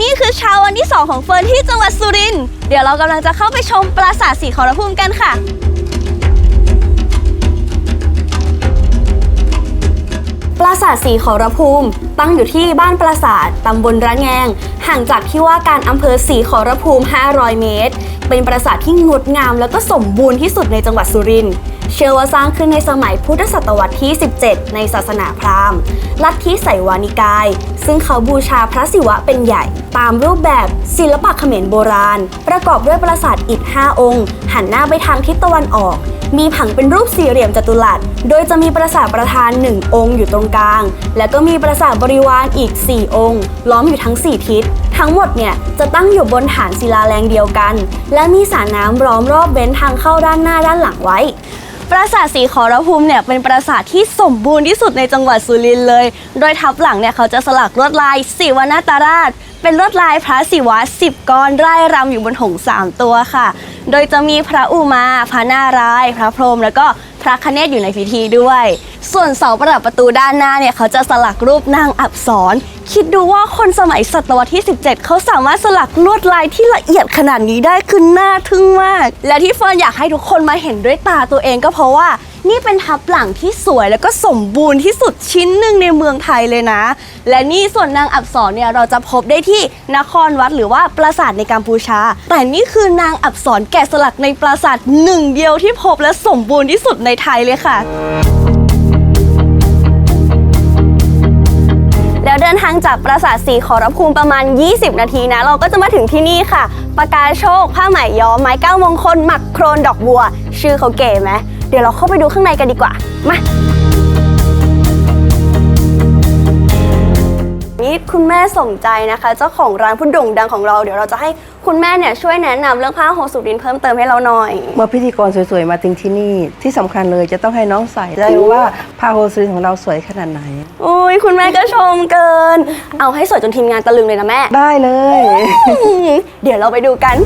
นี่คือเช้าวันที่ 2 ของเฟิร์นที่จังหวัดสุรินทร์เดี๋ยวเรากำลังจะเข้าไปชมปราสาทสีขอรภูมิกันค่ะ ปราสาทสีขอรภูมิ ตั้งอยู่ที่บ้านปราสาทตำบลระแงง ห่างจากที่ว่าการอำเภอสีขอรภูมิ 500 เมตร เป็นปราสาทที่งดงามแล้วก็สมบูรณ์ที่สุดในจังหวัดสุรินทร์ เชื่อว่าสร้างขึ้นในสมัยพุทธศตวรรษที่ 17 ในศาสนาพราหมณ์ลัทธิไสยวานิกาย ซึ่งเขาบูชาพระศิวะเป็นใหญ่ ตามรูปแบบศิลปะเขมรโบราณ ประกอบด้วยปราสาทอิฐ 5 องค์ หันหน้าไปทางทิศตะวันออก มีผังเป็นรูปสี่เหลี่ยมจัตุรัส โดยจะมีปราสาทประธานหนึ่งองค์อยู่ตรงกลาง แล้วก็มีปราสาทบริวารอีก 4 องค์ ล้อมอยู่ทั้ง 4 ทิศ ทั้งหมดเนี่ยจะตั้งอยู่บนฐานศิลาแรงเดียวกัน และมีสระน้ำล้อมรอบเว้นทางเข้าด้านหน้าด้านหลังไว้ ปราสาทสีขอรภูมิเนี่ยเป็นปราสาทที่สมบูรณ์ที่สุดในจังหวัดสุรินทร์เลย โดยทับหลังเนี่ยเขาจะสลักลวดลายศิวนาตาราช เป็นลวดลายพระศิวะสิบก้อนไร่รำอยู่บนหงส์สามตัวค่ะ โดยจะมีพระอุมา พระนารายณ์พระพรหมแล้วก็พระคเนศอยู่ในพิธีด้วย ส่วนเสาประดับประตูด้านหน้าเนี่ยเขาจะสลักรูปนางอับสรคิดดูว่าคนสมัยศตวรรษที่ 17 เขาสามารถสลักลวดลายที่ละเอียดขนาดนี้ได้คือน่าทึ่งมาก และที่เฟิร์นอยากให้ทุกคนมาเห็นด้วยตาตัวเองก็เพราะว่า นี่เป็นทับหลังที่สวยแล้วก็สมบูรณ์ที่สุดชิ้นหนึ่งในเมืองไทยเลยนะ และนี่ส่วนนางอับสรเนี่ยเราจะพบได้ที่นครวัดหรือว่าปราสาทในกัมพูชา แต่นี่คือนางอับสรแกะสลักในปราสาทหนึ่งเดียวที่พบและสมบูรณ์ที่สุดในไทยเลยค่ะแล้วเดินทางจากปราสาทสีขอรภูมิประมาณ 20 นาทีนะ เราก็จะมาถึงที่นี่ค่ะประกาโชค ผ้าไหมย้อมไม้เก้ามงคลหมักโครนดอกบัว ชื่อเขาเก๋ไหม เดี๋ยวเราเข้าไปดูข้างในกันดีกว่า มานี่คุณแม่สมใจนะคะ เจ้าของร้านผู้โด่งดังของเรา เดี๋ยวเราจะให้คุณแม่เนี่ยช่วยแนะนำเรื่องผ้าโฮสุรินทร์เพิ่มเติมให้เราหน่อย เมื่อพิธีกรสวยๆมาถึงที่นี่ ที่สำคัญเลยจะต้องให้น้องใส่ได้รู้ว่าผ้าโฮลซีนของเราสวยขนาดไหนอุ้ยคุณแม่ก็ชมเกิน เอาให้สวยจนทีมงานตะลึงเลยนะแม่ ได้เลย เดี๋ยวเราไปดูกัน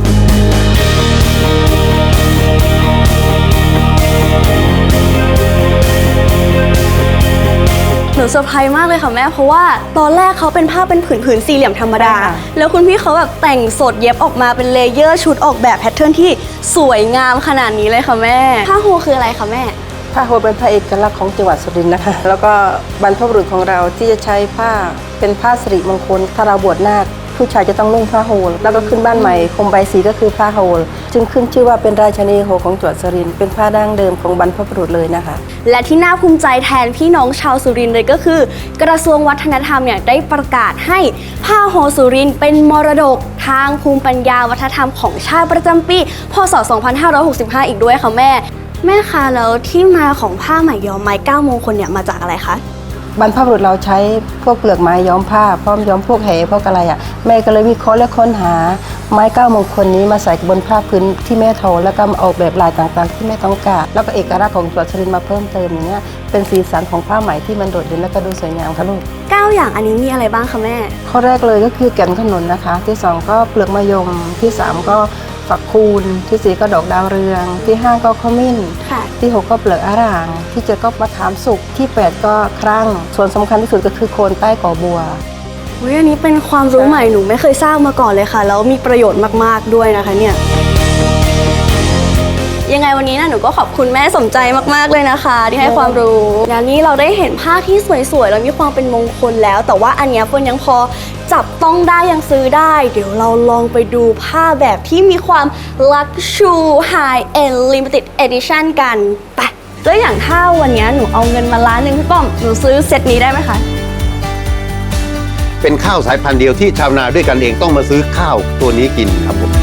นูเซอร์ไพรส์มากเลยค่ะแม่ เพราะว่าตอนแรกเขาเป็นผ้าเป็นผืนๆสี่เหลี่ยมธรรมดาใช่ค่ะ แล้วคุณพี่เขาแบบแต่งสดเย็บออกมาเป็นเลเยอร์ชุดออกแบบแพทเทิร์นที่สวยงามขนาดนี้เลยค่ะแม่ ผ้าโฮคืออะไรคะแม่ ผ้าโฮลเป็นผ้าเอกลักษณ์ของจังหวัดสุรินทร์นะคะ แล้วก็บรรพบุรุษของเราที่จะใช้ผ้าเป็นผ้าสิริมงคลถ้าเราบวชนาคผู้ชายจะต้องนุ่งผ้าโฮลแล้วก็ขึ้นบ้านใหม่คมใบสีก็คือผ้าโฮล จึงขึ้นชื่อว่าเป็นราชนีโฮลของจังหวัดสุรินทร์เป็นผ้าดั้งเดิมของบรรพบุรุษเลยนะคะ และที่น่าภูมิใจแทนพี่น้องชาวสุรินทร์เลยก็คือ กระทรวงวัฒนธรรมเนี่ยได้ประกาศให้ผ้าโฮสุรินทร์เป็นมรดกทางภูมิปัญญาวัฒนธรรมของชาติประจำปี พศ 2565 อีกด้วยค่ะแม่ แม่คะแล้วที่มาของผ้าไหมย้อมไม้เก้ามงคลเนี่ยมาจากอะไรคะบรรพบุรุษเราใช้พวกเปลือกไม้ย้อมผ้าพร้อมย้อมพวกแหพวกอะไรอะแม่ก็เลยวิเคราะห์และค้นหา ไม้เก้ามงคลนี้มาใส่บนผ้าพื้นที่แม่ทอแล้วก็มาออกแบบลายต่างๆ ที่แม่ต้องการแล้วก็เอกลักษณ์ของจังหวัดสุรินทร์มาเพิ่มเติมอย่างเงี้ยเป็นสีสันของผ้าไหมที่มันโดดเด่นและก็ดูสวยงามค่ะลูก9อย่างอันนี้มีอะไรบ้างคะแม่ ข้อแรกเลยก็คือแก่นขนุนนะคะ ที่สองก็เปลือกมะยมที่สามก็ฝักคูณที่สี่ก็ดอกดาวเรือง ที่ห้าก็ขมิ้นค่ะที่ 6 ก็เปลือกอาราง ที่เจ็ดก็มะขามสุกที่ 8 ก็ครั่งส่วนสำคัญที่สุดก็คือโคนใต้ก่อบัว อุ๊ยอันนี้เป็นความรู้ใหม่หนูไม่เคยทราบมาก่อนเลยค่ะ แล้วมีประโยชน์มากๆด้วยนะคะเนี่ย ยังไงวันนี้นะหนูก็ขอบคุณแม่สมใจมากๆเลยนะคะ ที่ให้ความรู้แล้วนี้เราได้เห็นผ้าที่สวยๆแล้วมีความเป็นมงคลแล้ว แต่ว่าอันเนี้ยเฟิร์นยังพอจับต้องได้ยังซื้อได้ เดี๋ยวเราลองไปดูผ้าแบบที่มีความ luxury high end limited edition กันไปแล้วอย่างถ้าวันเนี้ยหนูเอาเงินมาล้านหนึ่งพี่ป้อมหนูซื้อเซตนี้ได้ไหมคะ เป็นข้าวสายพันธุ์เดียวที่ชาวนาด้วยกันเองต้องมาซื้อข้าวตัวนี้กินครับผม